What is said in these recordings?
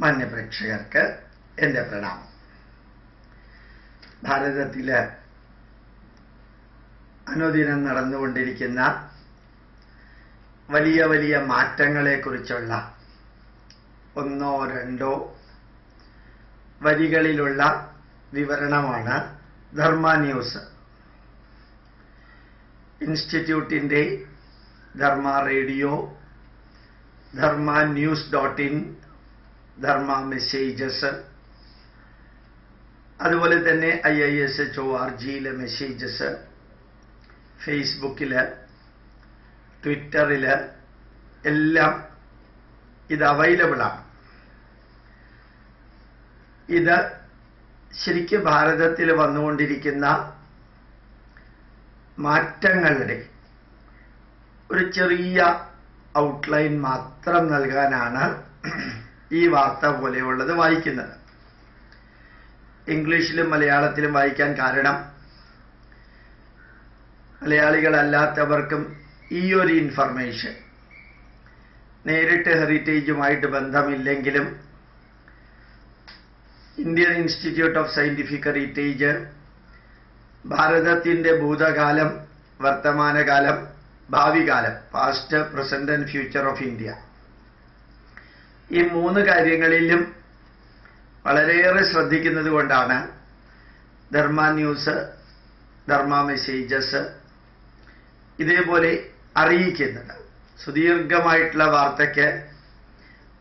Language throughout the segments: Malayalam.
മാന്യപ്രേക്ഷകർക്ക് എന്റെ പ്രണാമം. ഭാരതത്തിൽ അനുദിനം നടന്നുകൊണ്ടിരിക്കുന്ന വലിയ വലിയ മാറ്റങ്ങളെക്കുറിച്ചുള്ള ഒന്നോ രണ്ടോ വരികളിലുള്ള വിവരണമാണ് ധർമ്മ ന്യൂസ്. ഇൻസ്റ്റിറ്റ്യൂട്ടിന്റെ Dharma radio Dharma news dot in Dharma messages അതുപോലെ തന്നെ I I S H O R ജിയിലെ messages. ഫേസ്ബുക്കിൽ ട്വിറ്ററിൽ എല്ലാം ഇത് അവൈലബിൾ ആണ് ഇത് ശരിക്കും ഭാരതത്തിൽ വന്നുകൊണ്ടിരിക്കുന്ന മാറ്റങ്ങളുടെ ഒരു ചെറിയ ഔട്ട്ലൈൻ മാത്രം നൽകാനാണ് ഈ വാർത്ത പോലെയുള്ളത് വായിക്കുന്നത്. ഇംഗ്ലീഷിലും മലയാളത്തിലും വായിക്കാൻ കാരണം മലയാളികളല്ലാത്തവർക്കും ഈ ഒരു ഇൻഫർമേഷൻ നേരിട്ട് ഹെറിറ്റേജുമായിട്ട് ബന്ധമില്ലെങ്കിലും Indian institute of scientific heritage ഭാരതത്തിന്റെ ഭൂതകാലം വർത്തമാനകാലം ഭാവികാലം past present and future of India ഈ മൂന്ന് കാര്യങ്ങളിലും വളരെയേറെ ശ്രദ്ധിക്കുന്നത് കൊണ്ടാണ് ധർമ്മ ന്യൂസ് ധർമ്മ മെസ്സേജസ് ഇതേപോലെ അറിയിക്കുന്നത്. സുദീർഘമായിട്ടുള്ള വാർത്തയ്ക്ക്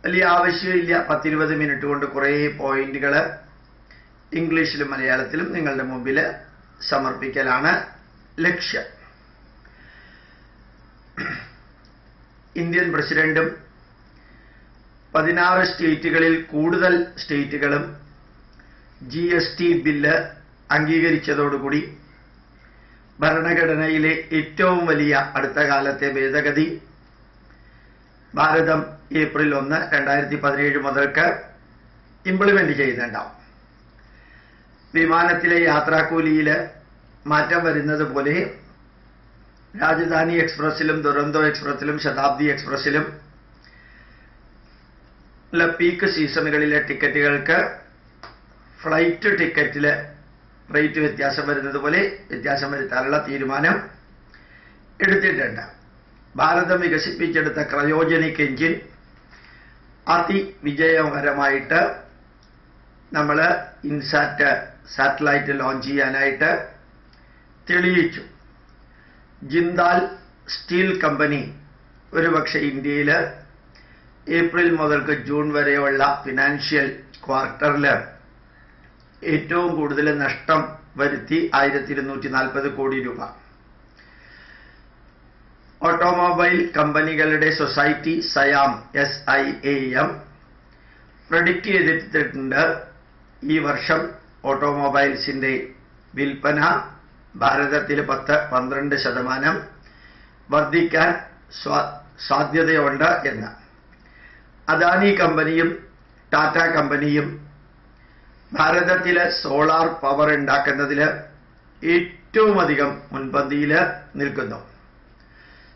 വലിയ ആവശ്യമില്ല. പത്തിരുപത് മിനിറ്റ് കൊണ്ട് കുറേ പോയിന്റുകൾ ഇംഗ്ലീഷിലും മലയാളത്തിലും നിങ്ങളുടെ മുമ്പിൽ സമർപ്പിക്കലാണ് ലക്ഷ്യം. ഇന്ത്യൻ പ്രസിഡന്റും പതിനാറ് സ്റ്റേറ്റുകളിൽ കൂടുതൽ സ്റ്റേറ്റുകളും ജി എസ് ടി ബില്ല് അംഗീകരിച്ചതോടുകൂടി ഭരണഘടനയിലെ ഏറ്റവും വലിയ അടുത്ത കാലത്തെ ഭേദഗതി ഭാരതം ഏപ്രിൽ ഒന്ന് രണ്ടായിരത്തി പതിനേഴ് മുതൽക്ക് ഇംപ്ലിമെന്റ് ചെയ്യുന്നുണ്ടാവും വിമാനത്തിലെ യാത്രാക്കൂലിയിൽ മാറ്റം വരുന്നത് പോലെ രാജധാനി എക്സ്പ്രസിലും ദുരന്തോ എക്സ്പ്രസിലും ശതാബ്ദി എക്സ്പ്രസിലും പീക്ക് സീസണുകളിലെ ടിക്കറ്റുകൾക്ക് ഫ്ലൈറ്റ് ടിക്കറ്റിലെ റേറ്റ് വ്യത്യാസം വരുന്നത് പോലെ വ്യത്യാസം വരുത്താനുള്ള തീരുമാനം എടുത്തിട്ടുണ്ട്. ഭാരതം വികസിപ്പിച്ചെടുത്ത ക്രയോജനിക് എഞ്ചിൻ അതിവിജയകരമായിട്ട് നമ്മൾ ഇൻസാറ്റ് സാറ്റലൈറ്റ് ലോഞ്ച് ചെയ്യാനായിട്ട് തെളിയിച്ചു. ജിന്താൽ സ്റ്റീൽ കമ്പനി ഒരുപക്ഷെ ഇന്ത്യയിൽ ഏപ്രിൽ മുതൽക്ക് ജൂൺ വരെയുള്ള ഫിനാൻഷ്യൽ ക്വാർട്ടറിൽ ഏറ്റവും കൂടുതൽ നഷ്ടം വരുത്തി ആയിരത്തി ഇരുന്നൂറ്റി നാൽപ്പത് കോടി രൂപ. ഓട്ടോമൊബൈൽ കമ്പനികളുടെ society SIAM S I A M predict ചെയ്തിട്ടുണ്ട് ഈ വർഷം ഓട്ടോമൊബൈൽസിന്റെ വിൽപ്പന ഭാരതത്തിൽ പത്ത് പന്ത്രണ്ട് ശതമാനം വർദ്ധിക്കാൻ സാധ്യതയുണ്ട് എന്ന്. അദാനി കമ്പനിയും ടാറ്റ കമ്പനിയും ഭാരതത്തിലെ സോളാർ പവർ ഉണ്ടാക്കുന്നതിൽ ഏറ്റവും അധികം മുൻപന്തിയിൽ നിൽക്കുന്നു.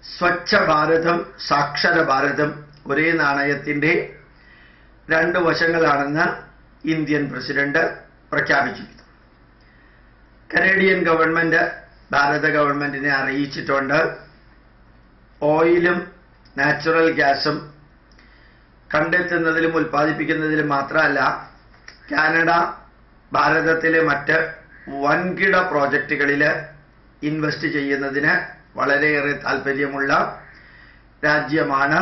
സ്വച്ഛ ഭാരതം സാക്ഷര ഭാരതം ഒരേ നാണയത്തിന്റെ രണ്ട് വശങ്ങളാണെന്ന് ഇന്ത്യൻ പ്രസിഡന്റ് പ്രഖ്യാപിച്ചിരുന്നു കനേഡിയൻ ഗവൺമെന്റ് ഭാരത ഗവൺമെന്റിനെ അറിയിച്ചിട്ടുണ്ട്. ഓയിലും നാച്ചുറൽ ഗ്യാസും കണ്ടെത്തുന്നതിലും ഉൽപ്പാദിപ്പിക്കുന്നതിലും മാത്രമല്ല കാനഡ ഭാരതത്തിലെ മറ്റ് വൻകിട പ്രോജക്റ്റുകളിൽ ഇൻവെസ്റ്റ് ചെയ്യുന്നതിന് വളരെയേറെ താല്പര്യമുള്ള രാജ്യമാണ്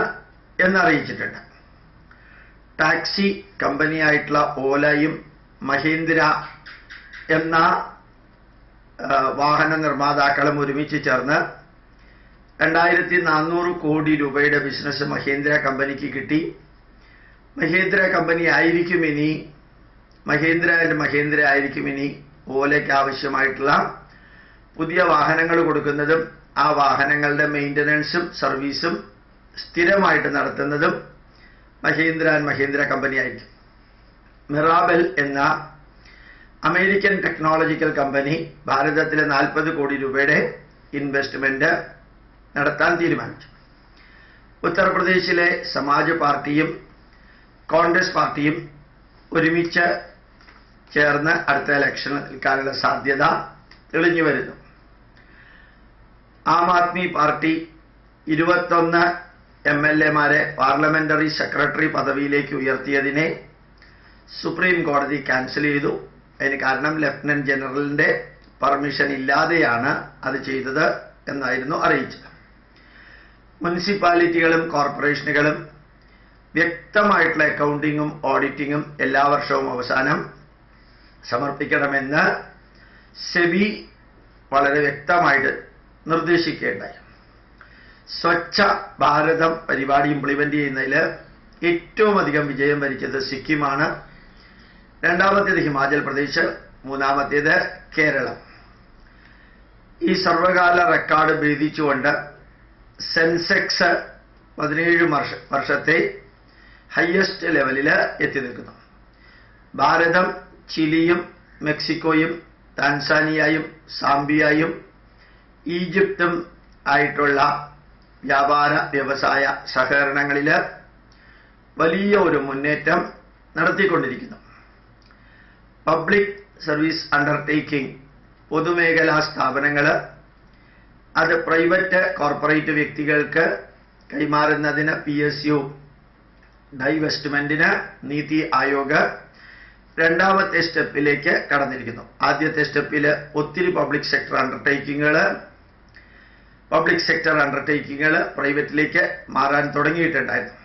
എന്നറിയിച്ചിട്ടുണ്ട്. ടാക്സി കമ്പനിയായിട്ടുള്ള ഓലയും മഹീന്ദ്ര എന്ന വാഹന നിർമ്മാതാക്കളും ഒരുമിച്ച് ചേർന്ന് രണ്ടായിരത്തി നാനൂറ് കോടി രൂപയുടെ ബിസിനസ് മഹീന്ദ്ര കമ്പനിക്ക് കിട്ടി. മഹീന്ദ്ര കമ്പനി ആയിരിക്കും ഇനി. മഹീന്ദ്ര ആൻഡ് മഹീന്ദ്ര ആയിരിക്കും ഇനി ഓലയ്ക്ക് ആവശ്യമായിട്ടുള്ള പുതിയ വാഹനങ്ങൾ കൊടുക്കുന്നതും ആ വാഹനങ്ങളുടെ മെയിന്റനൻസും സർവീസും സ്ഥിരമായിട്ട് നടത്തുന്നതും മഹീന്ദ്ര ആൻഡ് മഹീന്ദ്ര കമ്പനി ആയിരിക്കും. മിറാബൽ എന്ന അമേരിക്കൻ ടെക്നോളജിക്കൽ കമ്പനി ഭാരതത്തിലെ നാൽപ്പത് കോടി രൂപയുടെ ഇൻവെസ്റ്റ്മെന്റ് നടത്താൻ തീരുമാനിച്ചു. ഉത്തർപ്രദേശിലെ സമാജ് പാർട്ടിയും കോൺഗ്രസ് പാർട്ടിയും ഒരുമിച്ച് ചേർന്ന് അടുത്ത ഇലക്ഷൻ നിൽക്കാനുള്ള സാധ്യത തെളിഞ്ഞു വരുന്നു. ആം ആദ്മി പാർട്ടി ഇരുപത്തൊന്ന് എം എൽ എമാരെ പാർലമെന്ററി സെക്രട്ടറി പദവിയിലേക്ക് ഉയർത്തിയതിനെ സുപ്രീം കോടതി ക്യാൻസൽ ചെയ്തു. അതിന് കാരണം ലഫ്റ്റനന്റ് ജനറലിന്റെ പെർമിഷൻ ഇല്ലാതെയാണ് അത് ചെയ്തത് എന്നായിരുന്നു അറിയിച്ചത്. മുനിസിപ്പാലിറ്റികളും കോർപ്പറേഷനുകളും വ്യക്തമായിട്ടുള്ള അക്കൗണ്ടിങ്ങും ഓഡിറ്റിങ്ങും എല്ലാ വർഷവും അവസാനം സമർപ്പിക്കണമെന്ന് സെബി വളരെ വ്യക്തമായിട്ട് നിർദ്ദേശിക്കുകയുണ്ടായി. സ്വച്ഛ ഭാരതം പരിപാടി ഇംപ്ലിമെന്റ് ചെയ്യുന്നതിൽ ഏറ്റവും അധികം വിജയം വരിച്ചത് സിക്കിമാണ്. രണ്ടാമത്തേത് ഹിമാചൽ പ്രദേശ് മൂന്നാമത്തേത് കേരളം. ഈ സർവകാല റെക്കോർഡ് ഭേദിച്ചുകൊണ്ട് സെൻസെക്സ് പതിനേഴ് വർഷ വർഷത്തെ ഹയസ്റ്റ് ലെവലിൽ എത്തി നിൽക്കുന്നു. ഭാരതം ചിലിയും മെക്സിക്കോയും താൻസാനിയയും സാംബിയയും ഈജിപ്തും ആയിട്ടുള്ള വ്യാപാര വ്യവസായ സഹകരണങ്ങളിൽ വലിയ ഒരു മുന്നേറ്റം നടത്തിക്കൊണ്ടിരിക്കുന്നു. പബ്ലിക് സർവീസ് അണ്ടർടേക്കിംഗ് പൊതുമേഖലാ സ്ഥാപനങ്ങൾ അത് പ്രൈവറ്റ് കോർപ്പറേറ്റ് വ്യക്തികൾക്ക് കൈമാറുന്നതിന് പി എസ് യു ഡൈവെസ്റ്റ്മെന്റിന് നീതി ആയോഗ് രണ്ടാമത്തെ സ്റ്റെപ്പിലേക്ക് കടന്നിരിക്കുന്നു. ആദ്യത്തെ സ്റ്റെപ്പിൽ ഒത്തിരി പബ്ലിക് സെക്ടർ അണ്ടർടേക്കിങ്ങുകൾ പബ്ലിക് സെക്ടർ അണ്ടർടേക്കിങ്ങുകൾ പ്രൈവറ്റിലേക്ക് മാറാൻ തുടങ്ങിയിട്ടുണ്ടായിരുന്നു.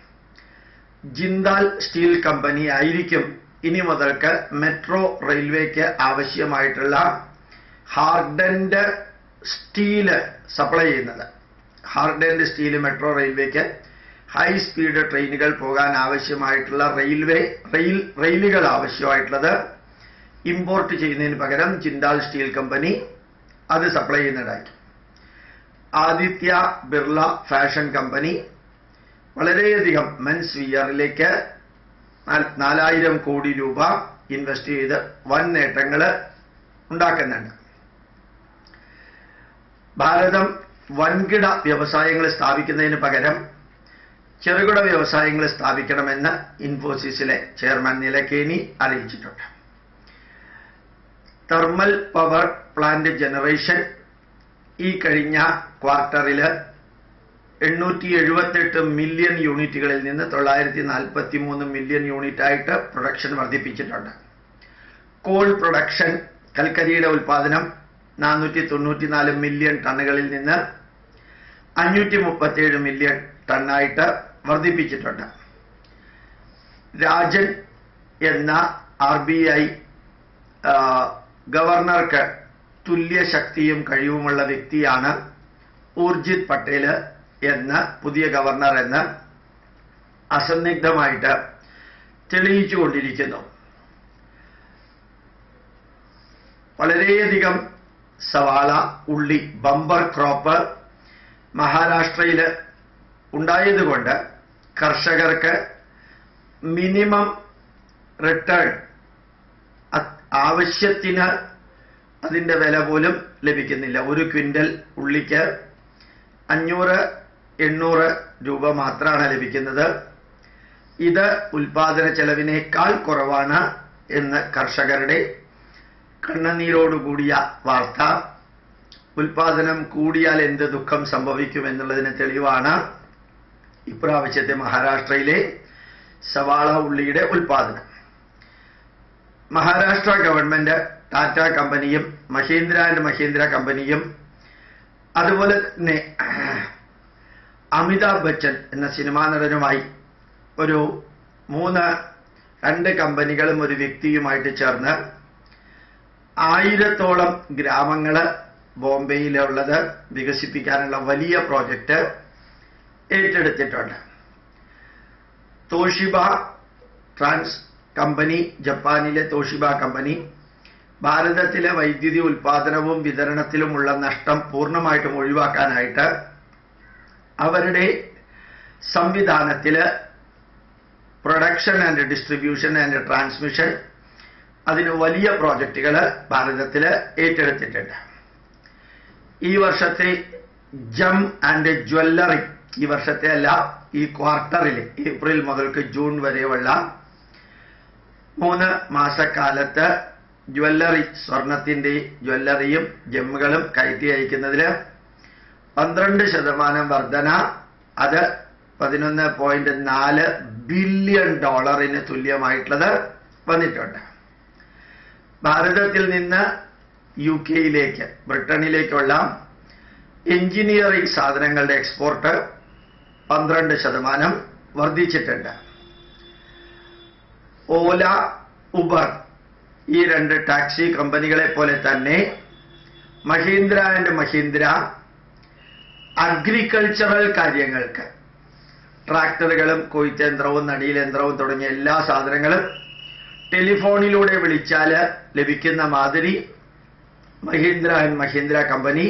ജിന്താൽ സ്റ്റീൽ കമ്പനി ആയിരിക്കും ഇനി മുതൽക്ക് മെട്രോ റെയിൽവേക്ക് ആവശ്യമായിട്ടുള്ള ഹാർഡൻഡ് സ്റ്റീൽ സപ്ലൈ ചെയ്യുന്നത്. ഹാർഡൻഡ് സ്റ്റീൽ മെട്രോ റെയിൽവേക്ക് ഹൈ സ്പീഡ് ട്രെയിനുകൾ പോകാൻ ആവശ്യമായിട്ടുള്ള റെയിൽവേ റെയിൽ റെയിലുകൾ ആവശ്യമായിട്ടുള്ളത്. ഇമ്പോർട്ട് ചെയ്യുന്നതിന് പകരം ചിന്താൽ സ്റ്റീൽ കമ്പനി അത് സപ്ലൈ ചെയ്യുന്നതായിരിക്കും ആദിത്യ ബിർള ഫാഷൻ കമ്പനി വളരെയധികം മെൻസ് വിയറിലേക്ക് നാലായിരം കോടി രൂപ ഇൻവെസ്റ്റ് ചെയ്ത് വൻ നേട്ടങ്ങൾ ഉണ്ടാക്കുന്നുണ്ട്. ഭാരതം വൻകിട വ്യവസായങ്ങൾ സ്ഥാപിക്കുന്നതിന് പകരം ചെറുകിട വ്യവസായങ്ങൾ സ്ഥാപിക്കണമെന്ന് ഇൻഫോസിസിലെ ചെയർമാൻ നിലക്കേനി അറിയിച്ചിട്ടുണ്ട്. തെർമൽ പവർ പ്ലാന്റ് ജനറേഷൻ ഈ കഴിഞ്ഞ ക്വാർട്ടറിൽ എണ്ണൂറ്റി എഴുപത്തെട്ട് മില്യൺ യൂണിറ്റുകളിൽ നിന്ന് തൊള്ളായിരത്തി നാൽപ്പത്തി മൂന്ന് മില്യൺ യൂണിറ്റ് ആയിട്ട് പ്രൊഡക്ഷൻ വർദ്ധിപ്പിച്ചിട്ടുണ്ട്. കോൾ പ്രൊഡക്ഷൻ കൽക്കരിയുടെ ഉൽപാദനം നാനൂറ്റി മില്യൺ ടണ്ണുകളിൽ നിന്ന് അഞ്ഞൂറ്റി മുപ്പത്തിയേഴ് മില്യൺ ടണ്ണായിട്ട് വർദ്ധിപ്പിച്ചിട്ടുണ്ട്. രാജൻ എന്ന ആർ ബി ഐ ഗവർണർക്ക് തുല്യ ശക്തിയും കഴിവുമുള്ള വ്യക്തിയാണ് ഊർജിത് പട്ടേൽ എന്ന പുതിയ ഗവർണർ എന്ന് അസന്നിഗ്ധമായിട്ട് തെളിയിച്ചുകൊണ്ടിരിക്കുന്നു. വളരെയധികം സവാള ഉള്ളി ബമ്പർ ക്രോപ്പ് മഹാരാഷ്ട്രയിൽ ഉണ്ടായതുകൊണ്ട് കർഷകർക്ക് മിനിമം റിട്ടേൺ ആവശ്യത്തിന് അതിന്റെ വില പോലും ലഭിക്കുന്നില്ല. ഒരു ക്വിന്റൽ ഉള്ളിക്ക് അഞ്ഞൂറ് എണ്ണൂറ് രൂപ മാത്രമാണ് ലഭിക്കുന്നത്. ഇത് ഉൽപാദന ചെലവിനേക്കാൾ കുറവാണ് എന്ന് കർഷകരുടെ കണ്ണുനീരോടുകൂടിയ വാർത്ത. ഉൽപാദനം കൂടിയാൽ എന്ത് ദുഃഖം സംഭവിക്കുമെന്നുള്ളതിന് തെളിവാണ്. ഇപ്രാവശ്യത്തെ മഹാരാഷ്ട്രയിലെ സവാള ഉള്ളിയുടെ ഉൽപാദനം. മഹാരാഷ്ട്ര ഗവൺമെന്റ് ടാറ്റ കമ്പനിയും മഹീന്ദ്ര ആൻഡ് മഹീന്ദ്ര കമ്പനിയും അതുപോലെ തന്നെ അമിതാഭ് ബച്ചൻ എന്ന സിനിമാ നടനുമായി ഒരു മൂന്ന് രണ്ട് കമ്പനികളും ഒരു വ്യക്തിയുമായിട്ട് ചേർന്ന് ആയിരത്തോളം ഗ്രാമങ്ങൾ ബോംബെയിലുള്ളത് വികസിപ്പിക്കാനുള്ള വലിയ പ്രോജക്റ്റ് ഏറ്റെടുത്തിട്ടുണ്ട്. തോഷിബ ട്രാൻസ് കമ്പനി ജപ്പാനിലെ തോഷിബ കമ്പനി ഭാരതത്തിലെ വൈദ്യുതി ഉൽപാദനവും വിതരണത്തിലുമുള്ള നഷ്ടം പൂർണമായിട്ടും ഒഴിവാക്കാനായിട്ട് അവരുടെ സംവിധാനത്തിൽ production and distribution and transmission അതിന് വലിയ പ്രോജക്റ്റുകൾ ഭാരതത്തിൽ ഏറ്റെടുത്തിട്ടുണ്ട്. ഈ വർഷത്തെ ജം ആൻഡ് ജ്വല്ലറി ഈ വർഷത്തെ അല്ല ഈ ക്വാർട്ടറിൽ ഏപ്രിൽ മുതൽക്ക് ജൂൺ വരെയുള്ള മൂന്ന് മാസക്കാലത്ത് ജ്വല്ലറി സ്വർണത്തിന്റെ ജ്വല്ലറിയും ജെമ്മുകളും കയറ്റി അയക്കുന്നതിൽ പന്ത്രണ്ട് ശതമാനം വർധന അത് പതിനൊന്ന് പോയിന്റ് നാല് ബില്യൺ ഡോളറിന് തുല്യമായിട്ടുള്ളത് വന്നിട്ടുണ്ട്. ഭാരതത്തിൽ നിന്ന് യു കെയിലേക്ക് ബ്രിട്ടനിലേക്കുള്ള എഞ്ചിനീയറിംഗ് സാധനങ്ങളുടെ എക്സ്പോർട്ട് പന്ത്രണ്ട് ശതമാനം വർദ്ധിച്ചിട്ടുണ്ട്. ഓല ഉബർ ഈ രണ്ട് ടാക്സി കമ്പനികളെ പോലെ തന്നെ മഹീന്ദ്ര ആൻഡ് മഹീന്ദ്ര അഗ്രികൾച്ചറൽ കാര്യങ്ങൾക്ക് ട്രാക്ടറുകളും കൊയ്ത്തേന്ത്രവും നടിയലേന്ത്രവും തുടങ്ങിയ എല്ലാ സാധനങ്ങളും ടെലിഫോണിലൂടെ വിളിച്ചാൽ ലഭിക്കുന്ന മാതിരി മഹീന്ദ്ര ആൻഡ് മഹീന്ദ്ര കമ്പനി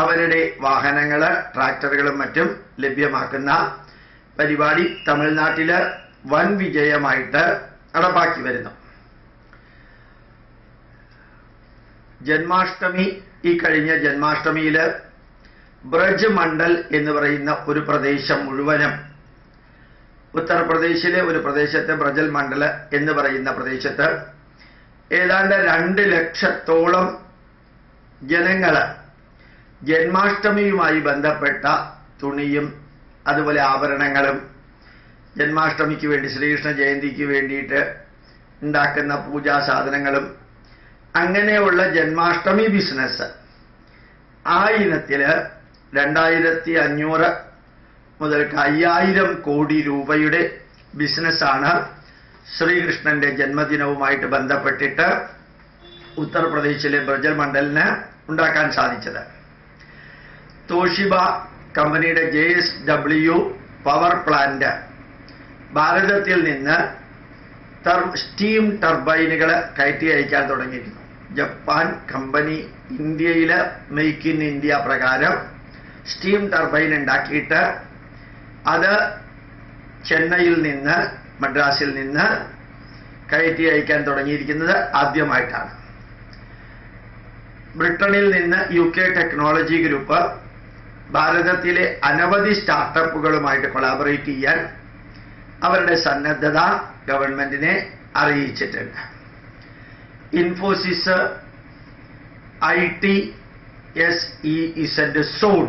അവരുടെ വാഹനങ്ങൾ ട്രാക്ടറുകളും മറ്റും ലഭ്യമാക്കുന്ന പരിപാടി തമിഴ്നാട്ടിൽ വൻ വിജയമായിട്ട് നടപ്പാക്കി വരുന്നു. ജന്മാഷ്ടമി ഈ കഴിഞ്ഞ ജന്മാഷ്ടമിയിൽ ബ്രജ് മണ്ഡൽ എന്ന് പറയുന്ന ഒരു പ്രദേശം മുഴുവനും ഉത്തർപ്രദേശിലെ ഒരു പ്രദേശത്ത് ബ്രജൽ മണ്ഡൽ എന്ന് പറയുന്ന പ്രദേശത്ത് ഏതാണ്ട് രണ്ട് ലക്ഷത്തോളം ജനങ്ങൾ ജന്മാഷ്ടമിയുമായി ബന്ധപ്പെട്ട തുണിയും അതുപോലെ ആഭരണങ്ങളും ജന്മാഷ്ടമിക്ക് വേണ്ടി ശ്രീകൃഷ്ണ ജയന്തിക്ക് വേണ്ടിയിട്ട് ഉണ്ടാക്കുന്ന പൂജാ സാധനങ്ങളും അങ്ങനെയുള്ള ജന്മാഷ്ടമി ബിസിനസ് ആ ഇനത്തിൽ രണ്ടായിരത്തി അഞ്ഞൂറ് മുതൽക്ക് അയ്യായിരം കോടി രൂപയുടെ ബിസിനസ്സാണ് ശ്രീകൃഷ്ണന്റെ ജന്മദിനവുമായിട്ട് ബന്ധപ്പെട്ടിട്ട് ഉത്തർപ്രദേശിലെ ബ്രജൽ മണ്ഡലിന് ഉണ്ടാക്കാൻ സാധിച്ചത്. തോഷിബ കമ്പനിയുടെ J S W power plant. ഭാരതത്തിൽ നിന്ന് സ്റ്റീം ടർബൈനുകൾ കയറ്റി അയക്കാൻ തുടങ്ങിയിരുന്നു. ജപ്പാൻ കമ്പനി ഇന്ത്യയിൽ മെയ്ക്ക് ഇൻ ഇന്ത്യ പ്രകാരം സ്റ്റീം ടർബൈൻ ഉണ്ടാക്കിയിട്ട് അത് ചെന്നൈയിൽ നിന്ന് മദ്രാസിൽ നിന്ന് കയറ്റി അയക്കാൻ തുടങ്ങിയിരിക്കുന്നത് ആദ്യമായിട്ടാണ്. ബ്രിട്ടനിൽ നിന്ന് യു കെ ടെക്നോളജി ഗ്രൂപ്പ് ഭാരതത്തിലെ അനവധി സ്റ്റാർട്ടപ്പുകളുമായിട്ട് കൊളാബറേറ്റ് ചെയ്യാൻ അവരുടെ സന്നദ്ധത ഗവൺമെന്റിനെ അറിയിച്ചിട്ടുണ്ട്. Infosys I T S E Z zone.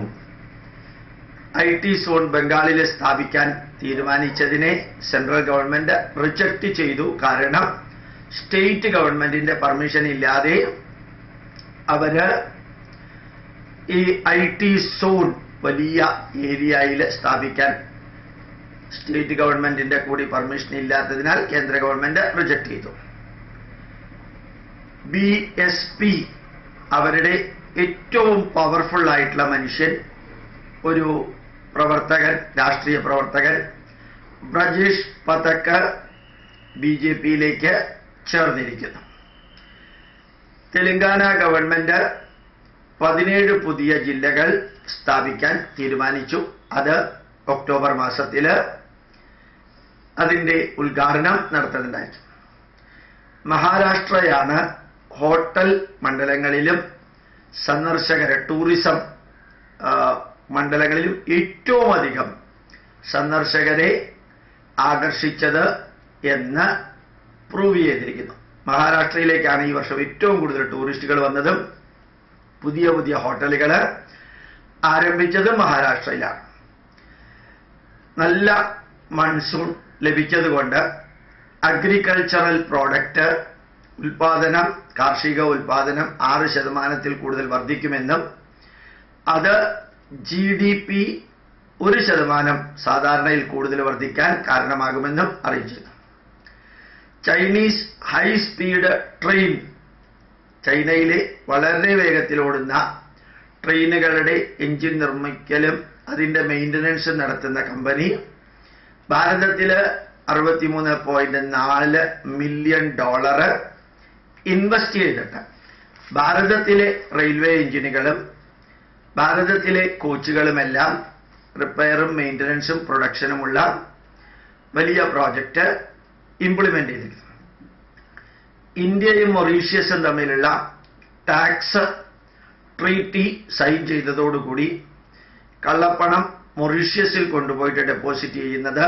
I T zone ബംഗാളിൽ സ്ഥാപിക്കാൻ തീരുമാനിച്ചതിനെ സെൻട്രൽ ഗവൺമെന്റ് റിജക്റ്റ് ചെയ്തു. കാരണം സ്റ്റേറ്റ് ഗവൺമെന്റിന്റെ പെർമിഷൻ ഇല്ലാതെ അവർ ഈ ഐ ടി സോൺ വലിയ ഏരിയയിൽ സ്ഥാപിക്കാൻ സ്റ്റേറ്റ് ഗവൺമെന്റിന്റെ കൂടി പെർമിഷൻ ഇല്ലാത്തതിനാൽ കേന്ദ്ര ഗവൺമെന്റ് റിജക്ട് ചെയ്തു. ബി എസ് പി അവരുടെ ഏറ്റവും പവർഫുൾ ആയിട്ടുള്ള മനുഷ്യൻ ഒരു പ്രവർത്തകൻ രാഷ്ട്രീയ പ്രവർത്തകൻ ബ്രജേഷ് പതക്കർ ബി ജെ പിയിലേക്ക് ചേർന്നിരിക്കുന്നു. തെലങ്കാന ഗവൺമെന്റ് പതിനേഴ് പുതിയ ജില്ലകൾ സ്ഥാപിക്കാൻ തീരുമാനിച്ചു. അത് ഒക്ടോബർ മാസത്തിൽ അതിന്റെ ഉദ്ഘാടനം നടത്തുന്നുണ്ടായിരുന്നു. മഹാരാഷ്ട്രയാണ് ഹോട്ടൽ മണ്ഡലങ്ങളിലും സന്ദർശകരെ ടൂറിസം മണ്ഡലങ്ങളിലും ഏറ്റവും അധികം സന്ദർശകരെ ആകർഷിച്ചത് എന്ന് പ്രൂവ് ചെയ്തിരിക്കുന്നു. മഹാരാഷ്ട്രയിലേക്കാണ് ഈ വർഷം ഏറ്റവും കൂടുതൽ ടൂറിസ്റ്റുകൾ വന്നതും പുതിയ പുതിയ ഹോട്ടലുകൾ ആരംഭിച്ചത് മഹാരാഷ്ട്രയിലാണ് നല്ല മൺസൂൺ ലഭിച്ചതുകൊണ്ട് അഗ്രികൾച്ചറൽ പ്രോഡക്റ്റ് ഉൽപാദനം കാർഷിക ഉൽപാദനം ആറ് ശതമാനത്തിൽ കൂടുതൽ വർദ്ധിക്കുമെന്നും അത് ജി ഡി പി ഒരു ശതമാനം സാധാരണയിൽ കൂടുതൽ വർദ്ധിക്കാൻ കാരണമാകുമെന്നും അറിയിച്ചിരുന്നു. ചൈനീസ് ഹൈ സ്പീഡ് ട്രെയിൻ ചൈനയിലെ വളരെ വേഗത്തിൽ ഓടുന്ന ട്രെയിനുകളുടെ എഞ്ചിൻ നിർമ്മിക്കലും അതിന്റെ മെയിന്റനൻസും നടത്തുന്ന കമ്പനി ഭാരതത്തിൽ അറുപത്തിമൂന്ന് പോയിന്റ് നാല് മില്യൺ ഡോളർ ഇൻവെസ്റ്റ് ചെയ്തിട്ട് ഭാരതത്തിലെ റെയിൽവേ എഞ്ചിനുകളും ഭാരതത്തിലെ കോച്ചുകളുമെല്ലാം റിപ്പയറും മെയിന്റനൻസും പ്രൊഡക്ഷനുമുള്ള വലിയ പ്രോജക്റ്റ് ഇംപ്ലിമെന്റ് ചെയ്തിരിക്കുന്നു. ഇന്ത്യയും മൊറീഷ്യസും തമ്മിലുള്ള ടാക്സ് ട്രീറ്റി സൈൻ ചെയ്തതോടുകൂടി കള്ളപ്പണം മൊറീഷ്യസിൽ കൊണ്ടുപോയിട്ട് ഡെപ്പോസിറ്റ് ചെയ്യുന്നത്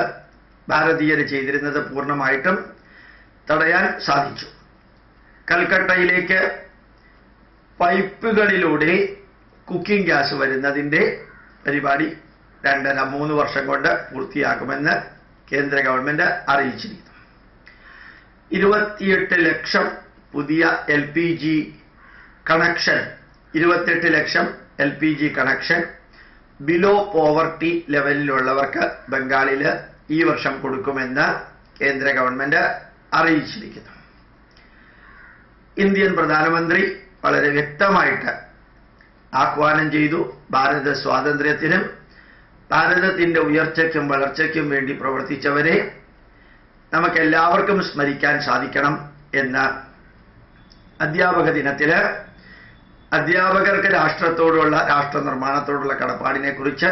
ഭാരതീയർ ചെയ്തിരുന്നത് പൂർണമായിട്ടും തടയാൻ സാധിച്ചു. കൽക്കട്ടയിലേക്ക് പൈപ്പുകളിലൂടെ കുക്കിംഗ് ഗ്യാസ് വരുന്നതിന്റെ പരിപാടി രണ്ടര മൂന്ന് വർഷം കൊണ്ട് പൂർത്തിയാക്കുമെന്ന് കേന്ദ്ര ഗവൺമെന്റ് അറിയിച്ചിരിക്കുന്നു. ഇരുപത്തിയെട്ട് ലക്ഷം പുതിയ എൽ പി ജി കണക്ഷൻ. ഇരുപത്തെട്ട് ലക്ഷം L P G connection. Below poverty ലെവലിലുള്ളവർക്ക് ബംഗാളിൽ ഈ വർഷം കൊടുക്കുമെന്ന് കേന്ദ്ര ഗവൺമെന്റ് അറിയിച്ചിരിക്കുന്നു. ഇന്ത്യൻ പ്രധാനമന്ത്രി വളരെ വ്യക്തമായിട്ട് ആഹ്വാനം ചെയ്തു ഭാരത സ്വാതന്ത്ര്യത്തിനും ഭാരതത്തിന്റെ ഉയർച്ചയ്ക്കും വളർച്ചയ്ക്കും വേണ്ടി പ്രവർത്തിച്ചവരെ നമുക്കെല്ലാവർക്കും സ്മരിക്കാൻ സാധിക്കണം എന്ന് അധ്യാപക ദിനത്തിൽ അധ്യാപകർക്ക് രാഷ്ട്രത്തോടുള്ള രാഷ്ട്ര നിർമ്മാണത്തോടുള്ള കടപ്പാടിനെ കുറിച്ച്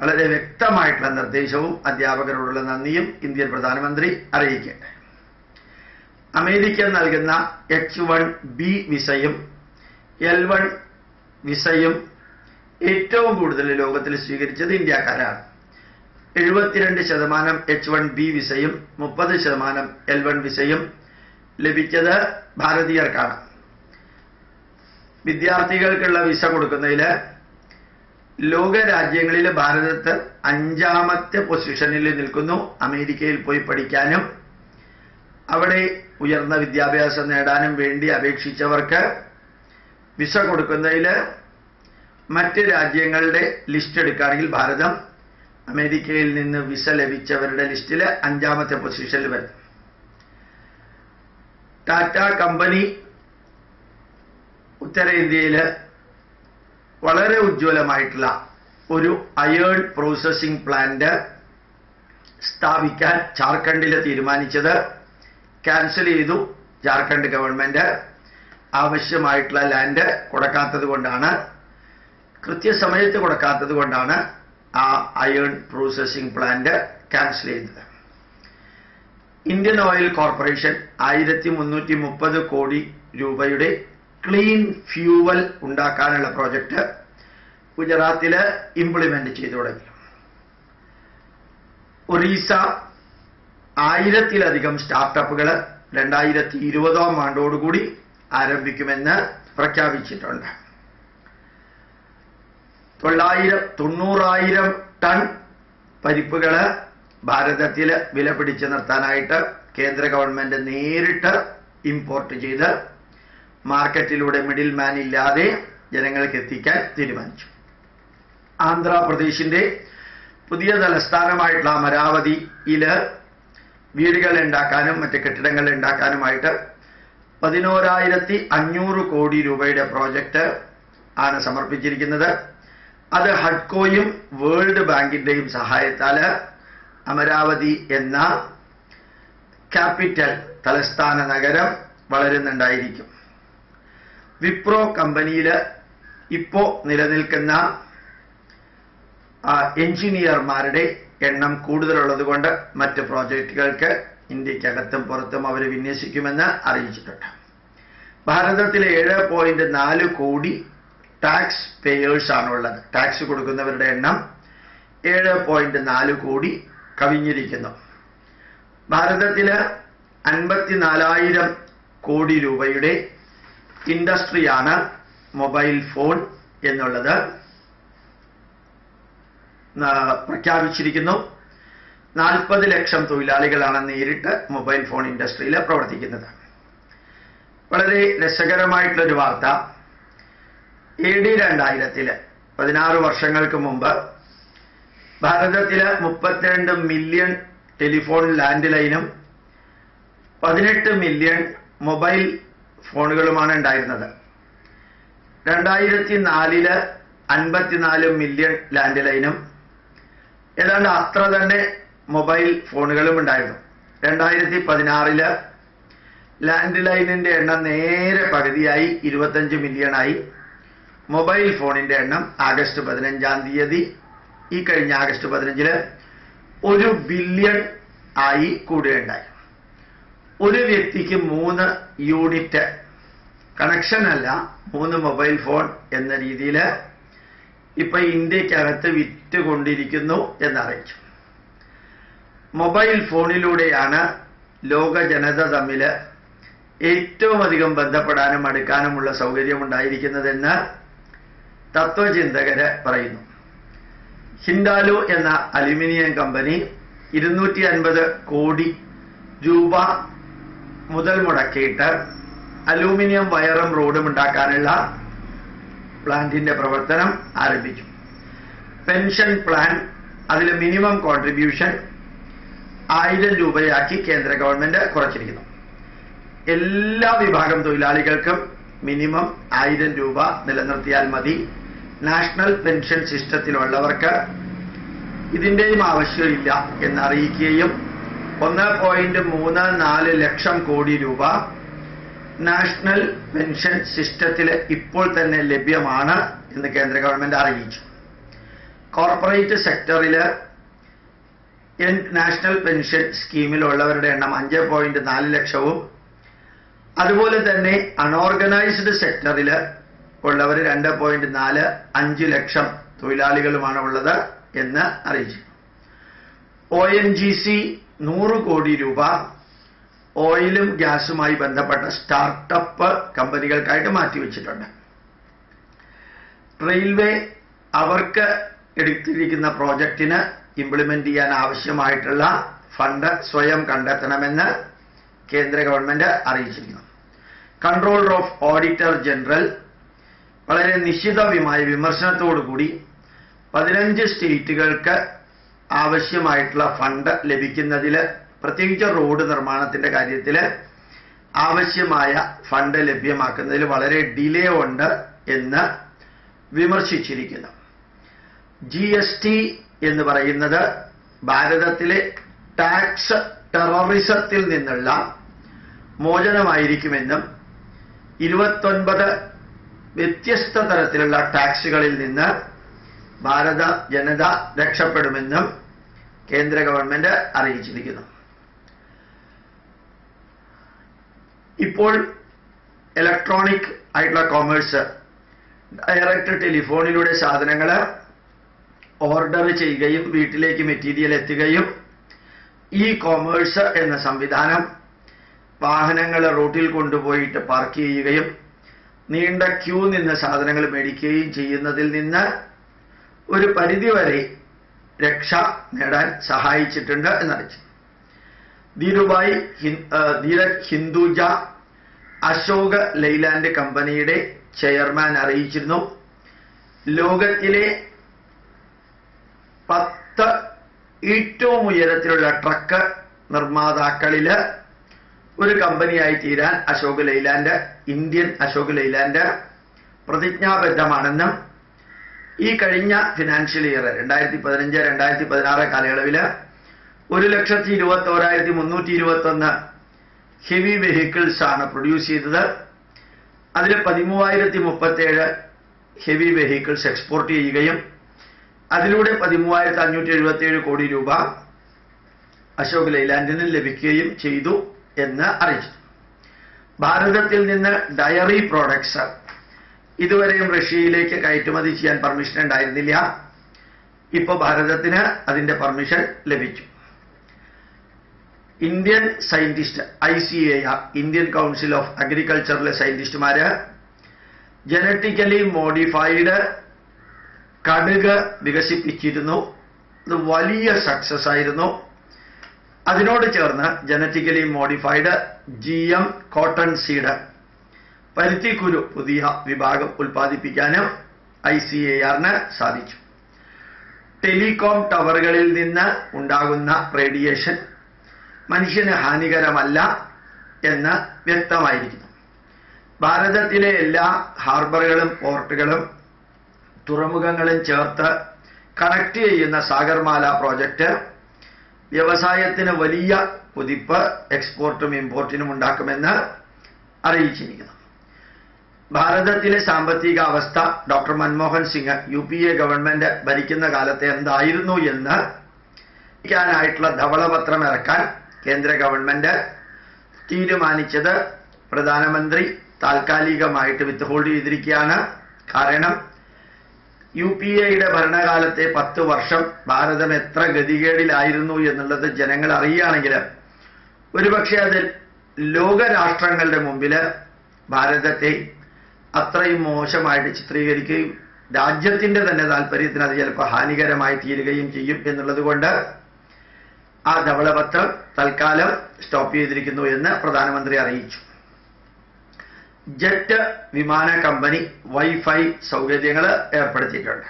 വളരെ വ്യക്തമായിട്ടുള്ള നിർദ്ദേശവും അധ്യാപകരോടുള്ള നന്ദിയും ഇന്ത്യൻ പ്രധാനമന്ത്രി അറിയിക്കട്ടെ. അമേരിക്ക നൽകുന്ന എച്ച് വൺ ബി വിസയും എൽ വൺ വിസയും ഏറ്റവും കൂടുതൽ ലോകത്തിൽ സ്വീകരിച്ചത് ഇന്ത്യക്കാരാണ്. എഴുപത്തിരണ്ട് ശതമാനം എച്ച് വൺ ബി വിസയും മുപ്പത് ശതമാനം എൽ വൺ വിസയും ലഭിച്ചത് ഭാരതീയർക്കാണ്. വിദ്യാർത്ഥികൾക്കുള്ള വിസ കൊടുക്കുന്നതിൽ ലോക രാജ്യങ്ങളിൽ ഭാരതത്ത് അഞ്ചാമത്തെ പൊസിഷനിൽ നിൽക്കുന്നു. അമേരിക്കയിൽ പോയി പഠിക്കാനും അവിടെ ഉയർന്ന വിദ്യാഭ്യാസം നേടാനും വേണ്ടി അപേക്ഷിച്ചവർക്ക് വിസ കൊടുക്കുന്നതിൽ മറ്റ് രാജ്യങ്ങളുടെ ലിസ്റ്റ് എടുക്കുകയാണെങ്കിൽ ഭാരതം അമേരിക്കയിൽ നിന്ന് വിസ ലഭിച്ചവരുടെ ലിസ്റ്റിൽ അഞ്ചാമത്തെ പൊസിഷനിൽ വരും. ടാറ്റ കമ്പനി ഉത്തരേന്ത്യയിൽ വളരെ ഉജ്ജ്വലമായിട്ടുള്ള ഒരു അയേൺ പ്രോസസ്സിംഗ് പ്ലാന്റ് സ്ഥാപിക്കാൻ ജാർഖണ്ഡിൽ തീരുമാനിച്ചത്. ക്യാൻസൽ ചെയ്തു ജാർഖണ്ഡ് ഗവൺമെന്റ്. ആവശ്യമായിട്ടുള്ള ലാൻഡ് കൊടുക്കാത്തത് കൊണ്ടാണ്. കൃത്യസമയത്ത് കൊടുക്കാത്തത് കൊണ്ടാണ്. ആ അയേൺ പ്രോസസ്സിംഗ് പ്ലാന്റ് ക്യാൻസൽ ചെയ്തത്. ഇന്ത്യൻ ഓയിൽ കോർപ്പറേഷൻ ആയിരത്തി മുന്നൂറ്റി മുപ്പത് കോടി രൂപയുടെ ക്ലീൻ ഫ്യൂവൽ ഉണ്ടാക്കാനുള്ള പ്രോജക്റ്റ് ഗുജറാത്തിൽ ഇംപ്ലിമെന്റ് ചെയ്തു തുടങ്ങി. ഒറീസ ആയിരത്തിലധികം സ്റ്റാർട്ടപ്പുകൾ രണ്ടായിരത്തി ഇരുപതാം ആണ്ടോടുകൂടി ആരംഭിക്കുമെന്ന് പ്രഖ്യാപിച്ചിട്ടുണ്ട്. തൊള്ളായിരം തൊണ്ണൂറായിരം ടൺ പരിപ്പുകൾ ഭാരതത്തിൽ വില പിടിച്ചു നിർത്താനായിട്ട് കേന്ദ്ര ഗവൺമെന്റ് നേരിട്ട് ഇമ്പോർട്ട് ചെയ്ത് മാർക്കറ്റിലൂടെ മിഡിൽ മാൻ ഇല്ലാതെ ജനങ്ങൾക്ക് എത്തിക്കാൻ തീരുമാനിച്ചു. ആന്ധ്രാപ്രദേശിന്റെ പുതിയ തലസ്ഥാനമായിട്ടുള്ള അമരാവതിയിൽ വീടുകൾ ഉണ്ടാക്കാനും മറ്റ് കെട്ടിടങ്ങൾ ഉണ്ടാക്കാനുമായിട്ട് പതിനോരായിരത്തി അഞ്ഞൂറ് കോടി രൂപയുടെ പ്രോജക്റ്റ് ആണ് സമർപ്പിച്ചിരിക്കുന്നത്. അത് ഹഡ്കോയും വേൾഡ് ബാങ്കിന്റെയും സഹായത്താൽ അമരാവതി എന്ന ക്യാപിറ്റൽ തലസ്ഥാന നഗരം വളരുന്നുണ്ടായിരിക്കും. വിപ്രോ കമ്പനിയിൽ ഇപ്പോ നിലനിൽക്കുന്ന എഞ്ചിനീയർമാരുടെ എണ്ണം കൂടുതലുള്ളത് കൊണ്ട് മറ്റ് പ്രോജക്റ്റുകൾക്ക് ഇന്ത്യക്കകത്തും പുറത്തും അവർ വിന്യസിക്കുമെന്ന് അറിയിച്ചിട്ടുണ്ട്. ഭാരതത്തിലെ ഏഴ് പോയിന്റ് നാല് കോടി ടാക്സ് പേയേഴ്സ് ആണുള്ളത്. ടാക്സ് കൊടുക്കുന്നവരുടെ എണ്ണം ഏഴ് പോയിന്റ് നാല് കോടി കവിഞ്ഞിരിക്കുന്നു. ഭാരതത്തിൽ അൻപത്തിനാലായിരം കോടി രൂപയുടെ ഇൻഡസ്ട്രിയാണ് മൊബൈൽ ഫോൺ എന്നുള്ളത് പ്രഖ്യാപിച്ചിരിക്കുന്നു. നാൽപ്പത് ലക്ഷം തൊഴിലാളികളാണ് നേരിട്ട് മൊബൈൽ ഫോൺ ഇൻഡസ്ട്രിയിൽ പ്രവർത്തിക്കുന്നത്. വളരെ രസകരമായിട്ടുള്ളൊരു വാർത്ത. എ ഡി രണ്ടായിരത്തിൽ. പതിനാറ് വർഷങ്ങൾക്ക് മുമ്പ്. ഭാരതത്തിലെ മുപ്പത്തിരണ്ട് മില്യൺ ടെലിഫോൺ ലാൻഡ് ലൈനും പതിനെട്ട് മില്യൺ മൊബൈൽ ഫോണുകളുമാണ് ഉണ്ടായിരുന്നത്. രണ്ടായിരത്തി നാലിൽ അൻപത്തിനാല് മില്യൺ ലാൻഡ് ലൈനും ഏതാണ്ട് അത്ര തന്നെ മൊബൈൽ ഫോണുകളും ഉണ്ടായിരുന്നു. രണ്ടായിരത്തി പതിനാറിൽ ലാൻഡ് ലൈനിന്റെ എണ്ണം നേരെ പകുതിയായി ഇരുപത്തഞ്ച് മില്യണായി മൊബൈൽ ഫോണിന്റെ എണ്ണം ആഗസ്റ്റ് പതിനഞ്ചാം തീയതി ഈ കഴിഞ്ഞ ആഗസ്റ്റ് പതിനഞ്ചിൽ ഒരു ബില്യൺ ആയി കൂടുകയുണ്ടായി. ഒരു വ്യക്തിക്ക് മൂന്ന് യൂണിറ്റ് കണക്ഷൻ അല്ല മൂന്ന് മൊബൈൽ ഫോൺ എന്ന രീതിയിൽ ഇപ്പൊ ഇന്ത്യക്കകത്ത് വിറ്റുകൊണ്ടിരിക്കുന്നു എന്നറിയിച്ചു. മൊബൈൽ ഫോണിലൂടെയാണ് ലോക ജനത തമ്മിൽ ഏറ്റവും അധികം ബന്ധപ്പെടാനും അടുക്കാനുമുള്ള സൗകര്യം ഉണ്ടായിരിക്കുന്നതെന്ന് തത്വചിന്തകര് പറയുന്നു. ഹിൻഡാലു എന്ന അലുമിനിയം കമ്പനി ഇരുന്നൂറ്റി അൻപത് കോടി രൂപ മുതൽ മുടക്കിയിട്ട് അലൂമിനിയം വയറും റോഡും ഉണ്ടാക്കാനുള്ള പ്ലാന്റിന്റെ പ്രവർത്തനം ആരംഭിച്ചു. പെൻഷൻ പ്ലാൻ അതിൽ മിനിമം കോൺട്രിബ്യൂഷൻ ആയിരം രൂപയാക്കി കേന്ദ്ര ഗവൺമെന്റ് കുറച്ചിരിക്കുന്നു. എല്ലാ വിഭാഗം തൊഴിലാളികൾക്കും മിനിമം ആയിരം രൂപ നിലനിർത്തിയാൽ മതി. നാഷണൽ പെൻഷൻ സിസ്റ്റത്തിലുള്ളവർക്ക് ഇതിന്റെയും ആവശ്യമില്ല എന്നറിയിക്കുകയും ഒന്ന് പോയിന്റ് മൂന്ന് നാല് ലക്ഷം കോടി രൂപ നാഷണൽ പെൻഷൻ സിസ്റ്റത്തിൽ ഇപ്പോൾ തന്നെ ലഭ്യമാണ് എന്ന് കേന്ദ്ര ഗവൺമെന്റ് അറിയിച്ചു. കോർപ്പറേറ്റ് സെക്ടറിൽ നാഷണൽ പെൻഷൻ സ്കീമിലുള്ളവരുടെ എണ്ണം അഞ്ച് പോയിന്റ് നാല് ലക്ഷവും അതുപോലെ തന്നെ അൺഓർഗനൈസ്ഡ് സെക്ടറിൽ ഉള്ളവർ രണ്ട് പോയിന്റ് നാല് അഞ്ച് ലക്ഷം തൊഴിലാളികളുമാണ് ഉള്ളത് എന്ന് അറിയിച്ചു. ഒ എൻ ജി സി നൂറ് കോടി രൂപ ഓയിലും ഗ്യാസുമായി ബന്ധപ്പെട്ട സ്റ്റാർട്ടപ്പ് കമ്പനികൾക്കായിട്ട് മാറ്റിവെച്ചിട്ടുണ്ട് റെയിൽവേ അവർക്ക് എടുത്തിരിക്കുന്ന പ്രോജക്റ്റിന് ഇംപ്ലിമെന്റ് ചെയ്യാൻ ആവശ്യമായിട്ടുള്ള ഫണ്ട് സ്വയം കണ്ടെത്തണമെന്ന് കേന്ദ്ര ഗവൺമെന്റ് അറിയിച്ചിരിക്കുന്നു. കൺട്രോളർ ഓഫ് ഓഡിറ്റർ ജനറൽ വളരെ നിശ്ചിതമായ വിമർശനത്തോടുകൂടി പതിനഞ്ച് സ്റ്റേറ്റുകൾക്ക് ആവശ്യമായിട്ടുള്ള ഫണ്ട് ലഭിക്കുന്നതിൽ പ്രത്യേകിച്ച് റോഡ് നിർമ്മാണത്തിന്റെ കാര്യത്തിൽ ആവശ്യമായ ഫണ്ട് ലഭ്യമാക്കുന്നതിൽ വളരെ ഡിലേ ഉണ്ട് എന്ന് വിമർശിച്ചിരിക്കുന്നു. ജി എസ് ടി എന്ന് പറയുന്നത് ഭാരതത്തിലെ ടാക്സ് ടെററിസത്തിൽ നിന്നുള്ള മോചനമായിരിക്കുമെന്നും ഇരുപത്തൊൻപത് വ്യത്യസ്ത തരത്തിലുള്ള ടാക്സുകളിൽ നിന്ന് ഭാരത ജനത രക്ഷപ്പെടുമെന്നും കേന്ദ്ര ഗവൺമെന്റ് അറിയിച്ചിരിക്കുന്നു. ഇപ്പോൾ ഇലക്ട്രോണിക് ആയിട്ടുള്ള കോമേഴ്സ് ഡയറക്റ്റ് ടെലിഫോണിലൂടെ സാധനങ്ങൾ ഓർഡർ ചെയ്യുകയും വീട്ടിലേക്ക് മെറ്റീരിയൽ എത്തുകയും ഇ കോമേഴ്സ് എന്ന സംവിധാനം വാഹനങ്ങൾ റോട്ടിൽ കൊണ്ടുപോയിട്ട് പാർക്ക് ചെയ്യുകയും നീണ്ട ക്യൂ നിന്ന് സാധനങ്ങൾ മേടിക്കുകയും ചെയ്യുന്നതിൽ നിന്ന് ഒരു പരിധിവരെ രക്ഷ നേടാൻ സഹായിച്ചിട്ടുണ്ട് എന്നറിയിച്ചു ധീരുഭായ് ധീര ഹിന്ദുജ അശോക് ലൈലാൻഡ് കമ്പനിയുടെ ചെയർമാൻ അറിയിച്ചിരുന്നു. ലോകത്തിലെ പത്ത് ഏറ്റവും ഉയരത്തിലുള്ള ട്രക്ക് നിർമ്മാതാക്കളിൽ ഒരു കമ്പനിയായി തീരാൻ Ashok Leyland Indian Ashok Leyland പ്രതിജ്ഞാബദ്ധമാണെന്നും ഈ കഴിഞ്ഞ ഫിനാൻഷ്യൽ ഇയർ രണ്ടായിരത്തി പതിനഞ്ച് രണ്ടായിരത്തി പതിനാറ് കാലയളവിൽ ഒരു ലക്ഷത്തി ഇരുപത്തി ഓരായിരത്തി മുന്നൂറ്റി ഇരുപത്തി ഒന്ന് ഹെവി വെഹിക്കിൾസ് ആണ് പ്രൊഡ്യൂസ് ചെയ്തത്. അതിൽ പതിമൂവായിരത്തി മുപ്പത്തേഴ് ഹെവി വെഹിക്കിൾസ് എക്സ്പോർട്ട് ചെയ്യുകയും അതിലൂടെ പതിമൂവായിരത്തി അഞ്ഞൂറ്റി എഴുപത്തി ഏഴ് കോടി രൂപ അശോക് ലൈലാൻഡിന് ലഭിക്കുകയും ചെയ്തു. എന്ന് അറിയിച്ചു. ഭാരതത്തിൽ നിന്ന് ഡയറി പ്രോഡക്ട്സ് ഇതുവരെയും റഷ്യയിലേക്ക് കയറ്റുമതി ചെയ്യാൻ പെർമിഷൻ ഉണ്ടായിരുന്നില്ല. ഇപ്പോൾ ഭാരതത്തിന് അതിന്റെ പെർമിഷൻ ലഭിച്ചു. Indian scientist I C A Indian council of അഗ്രികൾച്ചറിലെ സയന്റിസ്റ്റുമാര് ജനറ്റിക്കലി മോഡിഫൈഡ് കടുക് വികസിപ്പിച്ചിരുന്നു. ഇത് വലിയ സക്സസ് ആയിരുന്നു. അതിനോട് ചേർന്ന് genetically modified G M cotton seed പരുത്തിക്കുരു പുതിയ വിഭാഗം ഉൽപ്പാദിപ്പിക്കാനും ഐ സി എ ആറിന് സാധിച്ചു. ടെലികോം ടവറുകളിൽ നിന്ന് ഉണ്ടാകുന്ന റേഡിയേഷൻ മനുഷ്യന് ഹാനികരമല്ല എന്ന് വ്യക്തമായിരിക്കുന്നു. ഭാരതത്തിലെ എല്ലാ ഹാർബറുകളും പോർട്ടുകളും തുറമുഖങ്ങളും ചേർത്ത് കണക്ട് ചെയ്യുന്ന സാഗർമാല പ്രോജക്റ്റ് വ്യവസായത്തിന് വലിയ കുതിപ്പ് എക്സ്പോർട്ടും ഇമ്പോർട്ടിനും ഉണ്ടാക്കുമെന്ന് അറിയിച്ചിരിക്കുന്നു. ഭാരതത്തിലെ സാമ്പത്തിക അവസ്ഥ doctor Manmohan Singh U P A government ഭരിക്കുന്ന കാലത്ത് എന്തായിരുന്നു എന്ന് ായിട്ടുള്ള ധവളപത്രം ഇറക്കാൻ കേന്ദ്ര ഗവൺമെന്റ് തീരുമാനിച്ചത് പ്രധാനമന്ത്രി താൽക്കാലികമായിട്ട് വിത്ത് ഹോൾഡ് ചെയ്തിരിക്കുകയാണ്. കാരണം യു പി എയുടെ ഭരണകാലത്തെ പത്ത് വർഷം ഭാരതം എത്ര ഗതികേടിലായിരുന്നു എന്നുള്ളത് ജനങ്ങൾ അറിയുകയാണെങ്കിൽ ഒരുപക്ഷെ അതിൽ ലോകരാഷ്ട്രങ്ങളുടെ മുമ്പിൽ ഭാരതത്തെ അത്രയും മോശമായിട്ട് ചിത്രീകരിക്കുകയും രാജ്യത്തിന്റെ തന്നെ താല്പര്യത്തിന് അത് ചിലപ്പോൾ ഹാനികരമായി തീരുകയും ചെയ്യും എന്നുള്ളത് കൊണ്ട് ആ ധവളപത്രം തൽക്കാലം സ്റ്റോപ്പ് ചെയ്തിരിക്കുന്നു എന്ന് പ്രധാനമന്ത്രി അറിയിച്ചു. ജെറ്റ് വിമാന കമ്പനി വൈഫൈ സൗകര്യങ്ങൾ ഏർപ്പെടുത്തിയിട്ടുണ്ട്.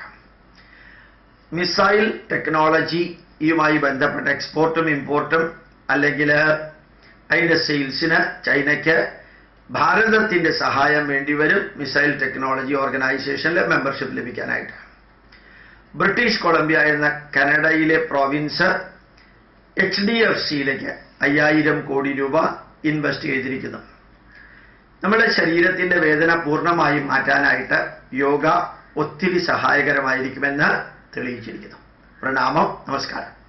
മിസൈൽ ടെക്നോളജിയുമായി ബന്ധപ്പെട്ട എക്സ്പോർട്ടും ഇമ്പോർട്ടും അല്ലെങ്കിൽ അതിന്റെ സെയിൽസിന് ചൈനയ്ക്ക് ഭാരതത്തിന്റെ സഹായം വേണ്ടിവരും മിസൈൽ ടെക്നോളജി ഓർഗനൈസേഷനിൽ മെമ്പർഷിപ്പ് ലഭിക്കാനായിട്ട്. ബ്രിട്ടീഷ് കൊളംബിയ എന്ന കനഡയിലെ പ്രോവിൻസ് എച്ച് ഡി എഫ് സിയിലേക്ക് അയ്യായിരം കോടി രൂപ ഇൻവെസ്റ്റ് ചെയ്തിരിക്കുന്നു. നമ്മുടെ ശരീരത്തിന്റെ വേദന പൂർണമായും മാറ്റാനായിട്ട് യോഗ ഒത്തിരി സഹായകരമായിരിക്കുമെന്ന് തെളിയിച്ചിരിക്കുന്നു. പ്രണാമം നമസ്കാരം.